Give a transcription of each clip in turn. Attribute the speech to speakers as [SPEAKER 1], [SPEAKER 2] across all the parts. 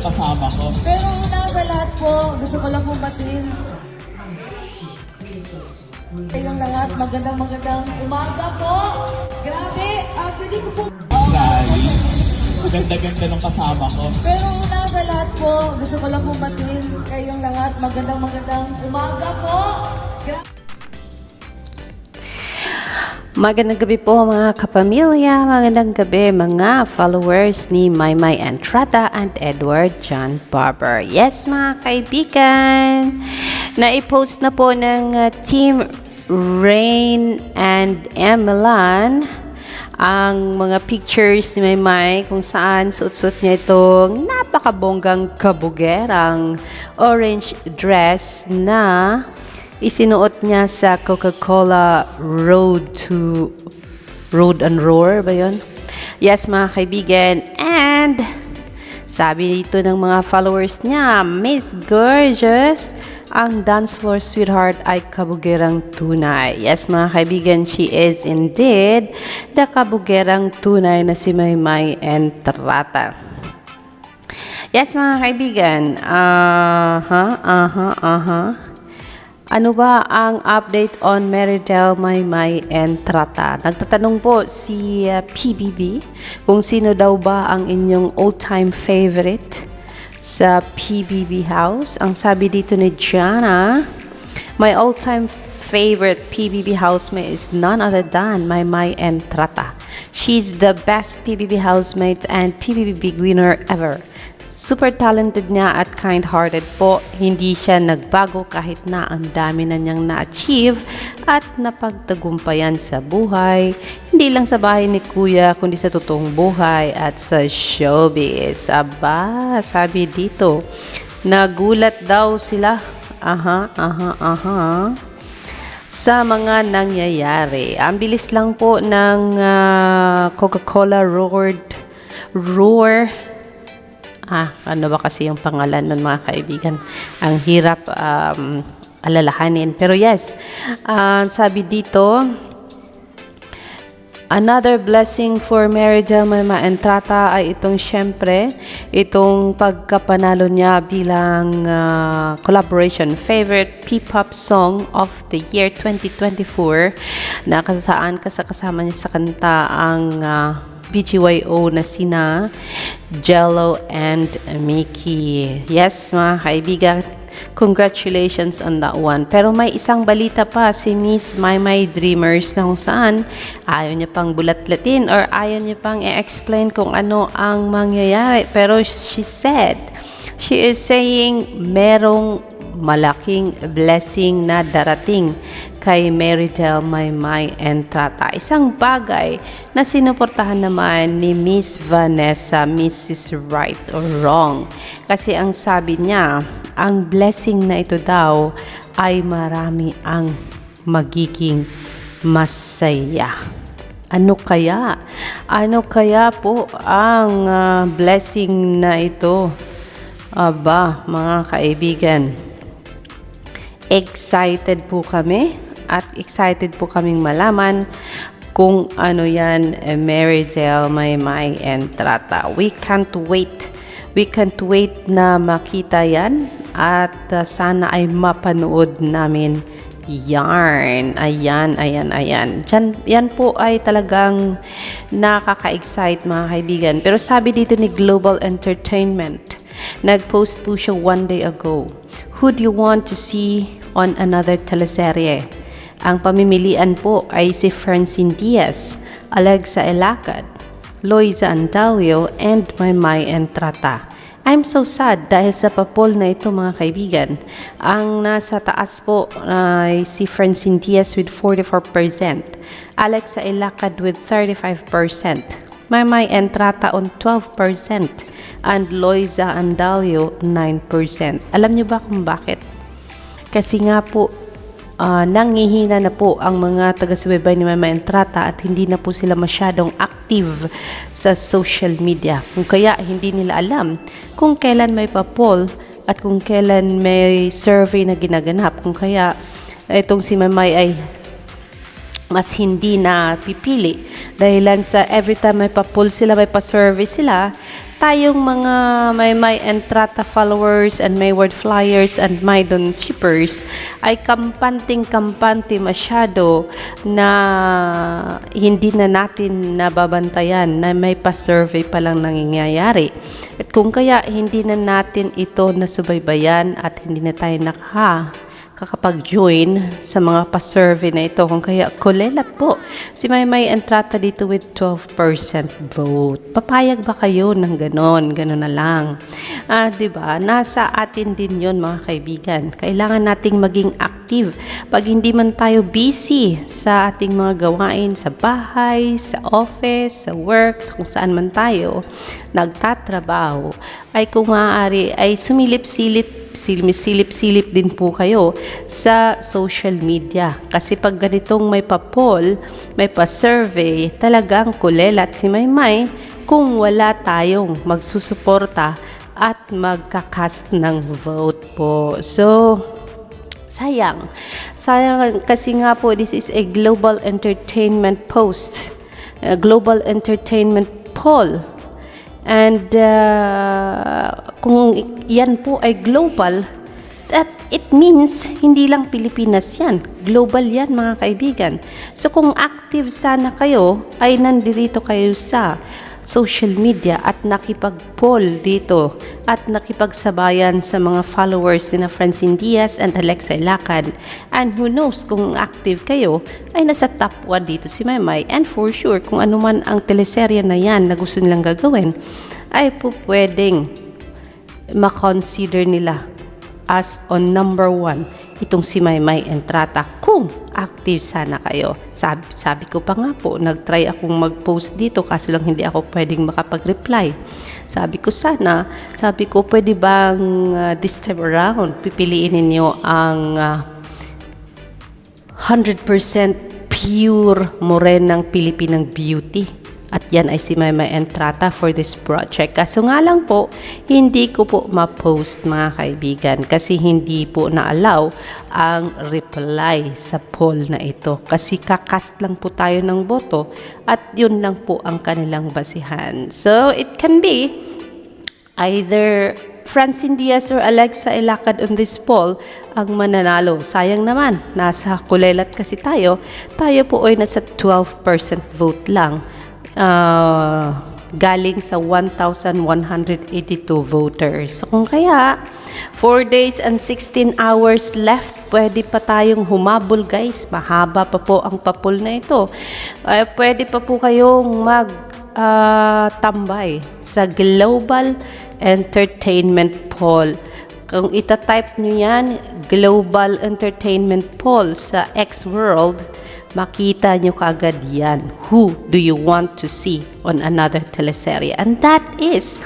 [SPEAKER 1] Ng kasama ko.
[SPEAKER 2] Pero una sa lahat po, gusto ko lang pong batiin. Kayong lahat, magandang magandang umaga po. Grabe, ah, pwede ko po.
[SPEAKER 1] Sky. Ganda-ganda ng kasama ko.
[SPEAKER 2] Pero una sa lahat po, gusto ko lang pong batiin. Kayong lahat, magandang magandang umaga po. Grabe.
[SPEAKER 3] Magandang gabi po mga kapamilya, magandang gabi mga followers ni Maymay Entrata and Edward John Barber. Yes mga kaibigan, na-post na po ng uh, Team Rain and Emelan ang mga pictures ni Maymay kung saan suot-suot niya itong napakabonggang kabugerang orange dress na isinuot niya sa Coca-Cola Road to Road and Roar ba yun? Yes mga kaibigan and sabi dito ng mga followers niya Miss Gorgeous ang dance floor sweetheart ay kabugerang tunay. Yes mga kaibigan, she is indeed the kabugerang tunay na si Maymay Entrata. Yes mga kaibigan, aha, aha, aha. Ano ba ang update on Meridel Maymay and Trata? Nagtatanong po si uh, PBB kung sino daw ba ang inyong all-time favorite sa PBB house. Ang sabi dito ni Jana, my all-time favorite PBB housemate is none other than Maymay and Trata. She's the best PBB housemate and PBB big winner ever. Super talented niya at kind-hearted po. Hindi siya nagbago kahit na ang dami na niyang na-achieve at napagtagumpayan sa buhay. Hindi lang sa bahay ni Kuya, kundi sa totoong buhay at sa showbiz. Aba, sabi dito, nagulat daw sila. Aha, aha, aha sa mga nangyayari. Ang bilis lang po ng ah, Coca-Cola Roared Roar Ah, ano ba kasi yung pangalan nun mga kaibigan? Ang hirap um, alalahanin. Pero yes, ah, sabi dito, Another blessing for Mary Del Entrata ay itong syempre, itong pagkapanalo niya bilang ah, collaboration favorite P-pop song of the year 2024 na kasasaan kasama niya sa kanta ang ah, BGYO na sina Jello and Mickey. Yes, mga kaibigan, congratulations on that one. Pero may isang balita pa si Miss Maymay Dreamers na kung saan ayaw niya pang bulat-latin or ayaw niya pang i-explain kung ano ang mangyayari. Pero she said, she is saying merong malaking blessing na darating kay Meridel Maymay and Tata. Isang bagay na sinuportahan naman ni Miss Vanessa, Mrs. Right or Wrong. Kasi ang sabi niya, ang blessing na ito daw ay marami ang magiging masaya. Ano kaya? Ano kaya po ang ah, blessing na ito? Aba, mga kaibigan, excited po kami at excited po kaming malaman kung ano yan eh, Mary Del Maymay and Trata. We can't wait. We can't wait na makita yan at uh, sana ay mapanood namin yarn. Ayan, ayan, ayan. Diyan, yan po ay talagang nakaka-excite mga kaibigan. Pero sabi dito ni Global Entertainment, nag-post po siya one day ago. Who do you want to see on another teleserye? Ang pamimilian po ay si Francine Diaz, Alexa Elacad, Loiza Andalio, and Maymay Entrata. I'm so sad dahil sa papol na ito mga kaibigan. Ang nasa taas po ay si Francine Diaz with 44%, Alexa Elacad with 35%, Maymay Entrata on 12%, and Loiza Andalio 9%. Alam niyo ba kung bakit? Kasi nga po, ah, nangihina na po ang mga taga-subaybay ni Mama Entrata at hindi na po sila masyadong active sa social media. Kung kaya hindi nila alam kung kailan may pa-poll at kung kailan may survey na ginaganap. Kung kaya itong si Mamay ay mas hindi na pipili. Dahilan sa every time may pa-pull sila, may pa-service sila, tayong mga may may entrata followers and may word flyers and my don shippers ay kampanting kampante masyado na hindi na natin nababantayan na may pa-survey pa lang nangyayari. At kung kaya hindi na natin ito nasubaybayan at hindi na tayo naka kakapag-join sa mga pa-survey na ito. Kung kaya, kulelat po. Si Maymay entrata dito with 12% vote. Papayag ba kayo ng ganon? Ganon na lang. Ah, 'di ba? Nasa atin din 'yon mga kaibigan. Kailangan nating maging active. Pag hindi man tayo busy sa ating mga gawain sa bahay, sa office, sa work, kung saan man tayo nagtatrabaho, ay kung maaari ay sumilip-silip silip-silip din po kayo sa social media. Kasi pag ganitong may pa-poll, may pa-survey, talagang kulelat si Maymay kung wala tayong magsusuporta at magkakast ng vote po. So, sayang. Sayang kasi nga po, this is a global entertainment post. A global entertainment poll. And uh, kung yan po ay global, that it means hindi lang Pilipinas yan. Global yan mga kaibigan. So kung active sana kayo, ay nandirito kayo sa social media at nakipag-poll dito at nakipagsabayan sa mga followers ni na Francine Diaz and Alexa Ilacad. And who knows kung active kayo ay nasa top 1 dito si Maymay and for sure kung ano man ang teleserye na yan na gusto nilang gagawin ay po pwedeng makonsider nila as on number one itong si Maymay Entrata kung active sana kayo. Sabi, sabi ko pa nga po, nag-try akong mag-post dito kaso lang hindi ako pwedeng makapag-reply. Sabi ko sana, sabi ko pwede bang uh, this time around pipiliin ninyo ang uh, 100% pure morenang Pilipinang beauty. At yan ay si Mama Entrata for this project. Kaso nga lang po, hindi ko po ma-post mga kaibigan kasi hindi po na-allow ang reply sa poll na ito. Kasi kakast lang po tayo ng boto at yun lang po ang kanilang basihan. So, it can be either Francine Diaz or Alexa Ilacad on this poll ang mananalo. Sayang naman, nasa kulelat kasi tayo. Tayo po ay nasa 12% vote lang. Uh, galing sa 1,182 voters. So kung kaya, 4 days and 16 hours left, pwede pa tayong humabol guys. Mahaba pa po ang papul na ito. Uh, pwede pa po kayong mag ah, tambay sa Global Entertainment Poll. Kung itatype nyo yan, Global Entertainment Poll sa X-World, makita nyo kagad yan. Who do you want to see on another teleserye? And that is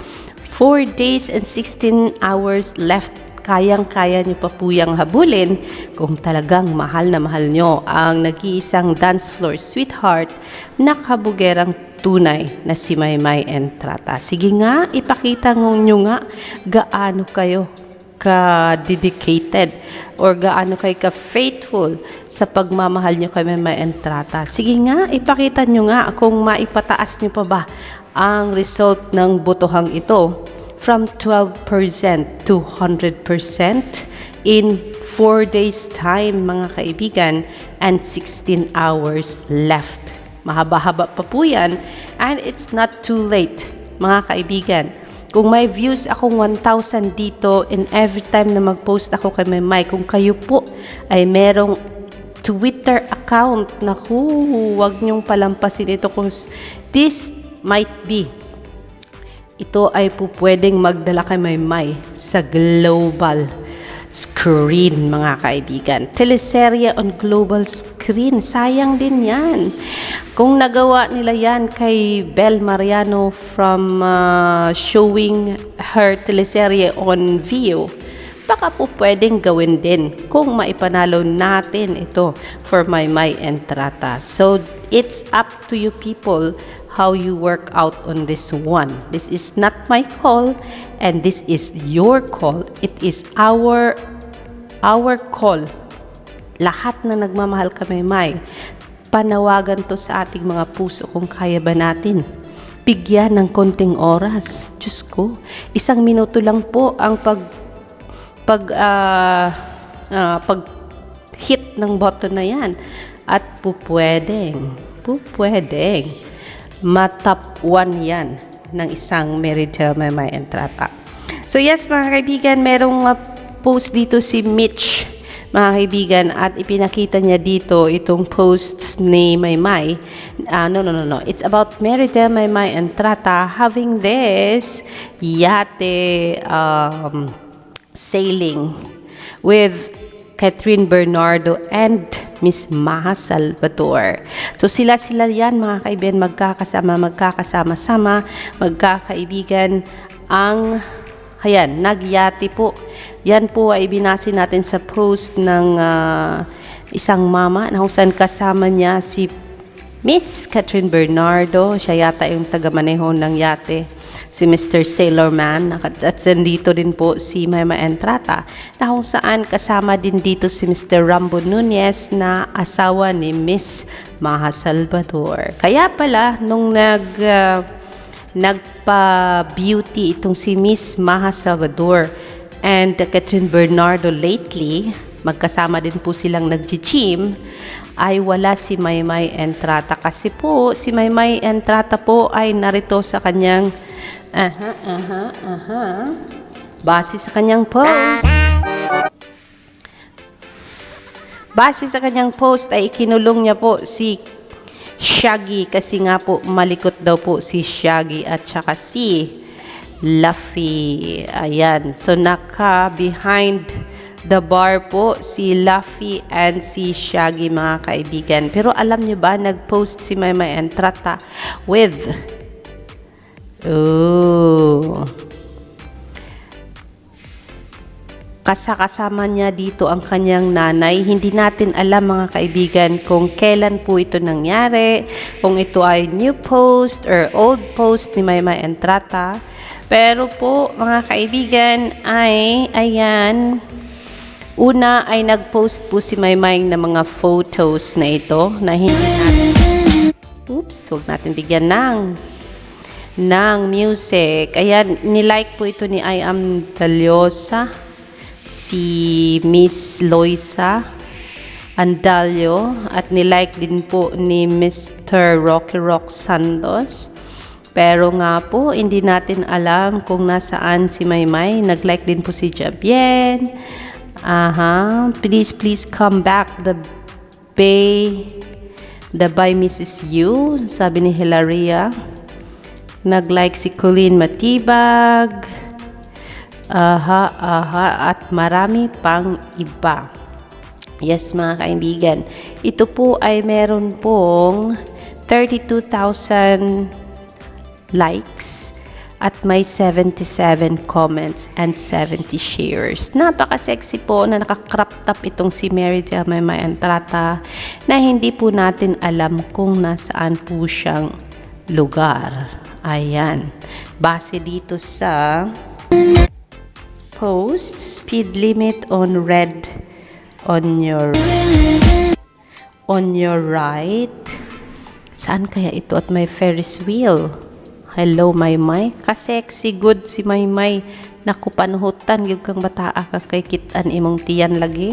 [SPEAKER 3] 4 days and 16 hours left kayang-kaya nyo pa po yung habulin kung talagang mahal na mahal nyo ang nag-iisang dance floor sweetheart na kabugerang tunay na si Maymay Entrata. Sige nga, ipakita nyo nga gaano kayo ka-dedicated or gaano kayo ka-faithful sa pagmamahal nyo kay Maymay Entrata. Sige nga, ipakita nyo nga kung maipataas nyo pa ba ang result ng botohang ito from 12% to 100% in 4 days time mga kaibigan and 16 hours left. Mahaba-haba pa po yan and it's not too late mga kaibigan. Kung may views akong 1,000 dito and every time na mag-post ako kay may mic, kung kayo po ay merong Twitter account, naku, huwag niyong palampasin ito kung this might be. Ito ay po pwedeng magdala kay Maymay sa global screen, mga kaibigan. Teleserye on global screen. Sayang din yan. Kung nagawa nila yan kay Bel Mariano from uh, showing her teleserye on View, baka po pwedeng gawin din kung maipanalo natin ito for my my entrata. So, it's up to you people how you work out on this one. This is not my call and this is your call. It is our our call. Lahat na nagmamahal kami, May, panawagan to sa ating mga puso kung kaya ba natin bigyan ng konting oras. Diyos ko, isang minuto lang po ang pag pag ah, ah, pag hit ng button na yan at pupwedeng pupwedeng matap one yan ng isang may entrata. So yes mga kaibigan, merong uh, post dito si Mitch mga kaibigan at ipinakita niya dito itong posts ni Maymay. Ah, no, no, no, no. It's about Meritel Maymay and Trata having this yate um, sailing with Catherine Bernardo and Miss Maha Salvador. So sila-sila yan mga kaibigan magkakasama, magkakasama-sama, magkakaibigan ang ayan, nagyati po. Yan po ay binasi natin sa post ng ah, isang mama na kung kasama niya si Miss Catherine Bernardo. Siya yata yung taga-maneho ng yate si Mr. Sailorman at nandito din po si Mama Entrata na kung saan kasama din dito si Mr. Rambo Nunez na asawa ni Miss Maha Salvador. Kaya pala nung nag ah, nagpa-beauty itong si Miss Maha Salvador and Catherine Bernardo lately, magkasama din po silang nag-gym, ay wala si Maymay Entrata. Kasi po, si Maymay Entrata po ay narito sa kanyang, aha, aha, aha, base sa kanyang post. Base sa kanyang post ay ikinulong niya po si Shaggy kasi nga po malikot daw po si Shaggy at saka si Luffy. Ayan. So naka behind the bar po si Luffy and si Shaggy mga kaibigan. Pero alam niyo ba nag-post si Maymay Entrata with Oh. kasakasama niya dito ang kanyang nanay. Hindi natin alam mga kaibigan kung kailan po ito nangyari, kung ito ay new post or old post ni Maymay Entrata. Pero po mga kaibigan ay, ayan, una ay nag-post po si Maymay ng mga photos na ito na hindi natin, oops, huwag natin bigyan ng ng music. Ayan, nilike po ito ni I am Daliosa si Miss Loisa Andalio at nilike din po ni Mr. Rocky Rock Santos. Pero nga po, hindi natin alam kung nasaan si Maymay. Nag-like din po si Jabien. Aha. Please, please come back. The Bay, the by Mrs. Yu, sabi ni Hilaria. Nag-like si Colleen Matibag. Aha, aha, at marami pang iba. Yes, mga kaibigan. Ito po ay meron pong 32,000 likes at may 77 comments and 70 shares. Napaka-sexy po na nakakrop top itong si Mary Jelma Entrata na hindi po natin alam kung nasaan po siyang lugar. Ayan. Base dito sa post speed limit on red on your on your right. Saan kaya ito at may ferris wheel? Hello Maymay kasexy good si Maymay naku panuhutan gyud kang bataa ka kay kitan imong tiyan lagi.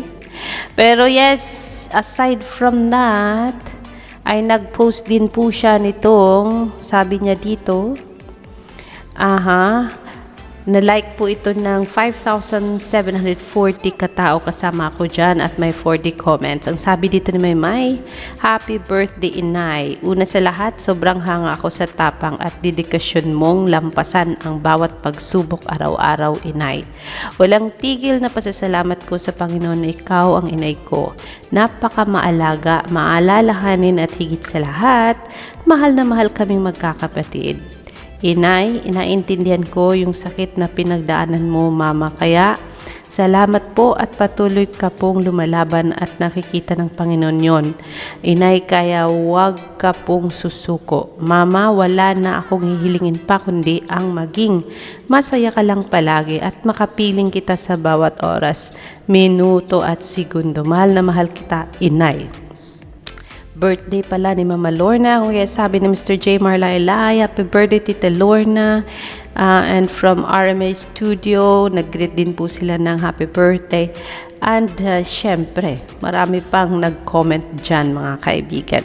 [SPEAKER 3] Pero yes aside from that ay nag-post din po siya nitong sabi niya dito aha na-like po ito ng 5,740 katao kasama ako dyan at may 40 comments. Ang sabi dito ni Maymay, Happy birthday, Inay. Una sa lahat, sobrang hanga ako sa tapang at dedikasyon mong lampasan ang bawat pagsubok araw-araw, Inay. Walang tigil na pasasalamat ko sa Panginoon na ikaw ang inay ko. Napaka maalaga, maalalahanin at higit sa lahat, mahal na mahal kaming magkakapatid. Inay, inaintindihan ko yung sakit na pinagdaanan mo, Mama. Kaya, salamat po at patuloy ka pong lumalaban at nakikita ng Panginoon yon. Inay, kaya wag ka pong susuko. Mama, wala na akong hihilingin pa kundi ang maging masaya ka lang palagi at makapiling kita sa bawat oras, minuto at segundo. Mahal na mahal kita, Inay. Birthday pala ni Mama Lorna. Kaya sabi ni Mr. J. Marlaylay, happy birthday Tita Lorna. Ah, and from RMA Studio, nag-greet din po sila ng happy birthday. And uh, syempre, marami pang nag-comment dyan mga kaibigan.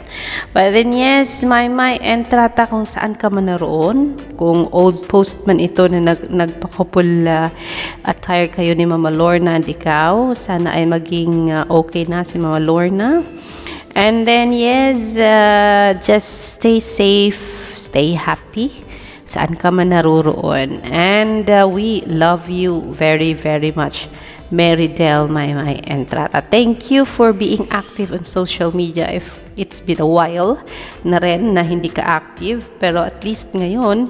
[SPEAKER 3] But then yes, my my entrata kung saan ka man naroon. Kung old post man ito na nag, nagpakupul uh, attire kayo ni Mama Lorna and ikaw, sana ay maging uh, okay na si Mama Lorna. And then yes, uh, just stay safe, stay happy saan ka man naroroon. And uh, we love you very, very much. Mary Del my Entrata. Thank you for being active on social media if it's been a while na rin na hindi ka active. Pero at least ngayon,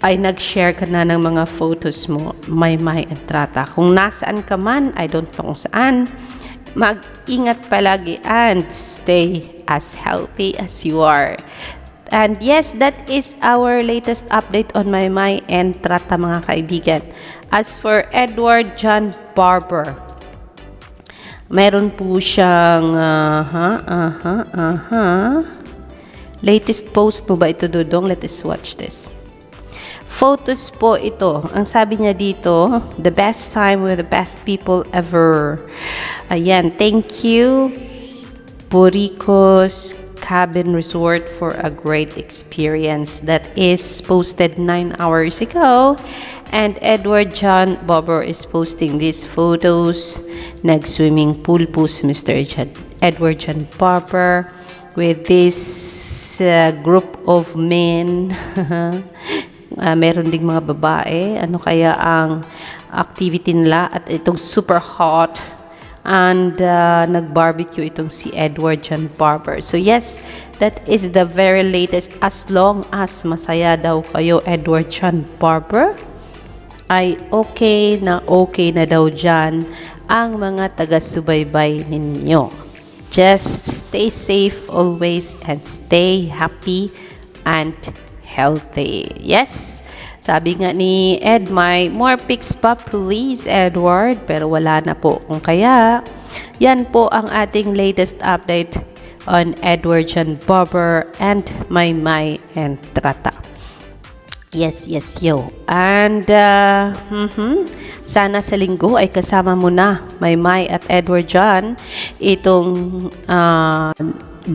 [SPEAKER 3] ay nag-share ka na ng mga photos mo, may may entrata. Kung nasaan ka man, I don't know kung saan, mag-ingat palagi and stay as healthy as you are. And yes, that is our latest update on my my entrata mga kaibigan. As for Edward John Barber, meron po siyang, aha, aha, aha. Latest post mo ba ito, Dudong? Let us watch this. Photos po ito. Ang sabi niya dito, the best time with the best people ever. Ayan, thank you, Boricos Cabin Resort for a great experience that is posted 9 hours ago. And Edward John Bobber is posting these photos. Nag-swimming pool po si Mr. John, Edward John Bobber with this uh, group of men. Ah, meron ding mga babae. Ano kaya ang activity nila? At itong super hot. And uh, nag-barbecue itong si Edward John Barber. So yes, that is the very latest. As long as masaya daw kayo, Edward John Barber, ay okay na okay na daw dyan ang mga taga-subaybay ninyo. Just stay safe always and stay happy and healthy. Yes, sabi nga ni Ed, may more pics pa please, Edward. Pero wala na po. Kung kaya, yan po ang ating latest update on Edward John Bobber and My and Trata. Yes, yes, yo. And uh, mhm, sana sa linggo ay kasama mo na, May May at Edward John, itong uh,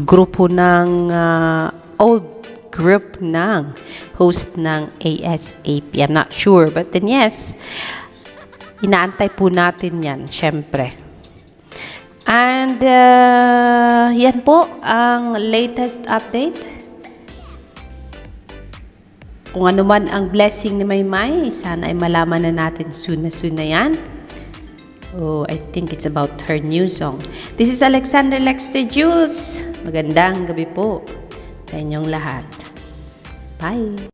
[SPEAKER 3] grupo ng uh, old group ng host ng ASAP. I'm not sure, but then yes, inaantay po natin yan, syempre. And uh, yan po ang latest update. Kung ano man ang blessing ni Maymay, sana ay malaman na natin soon na soon na yan. Oh, I think it's about her new song. This is Alexander Lexter Jules. Magandang gabi po sa inyong lahat. Bye!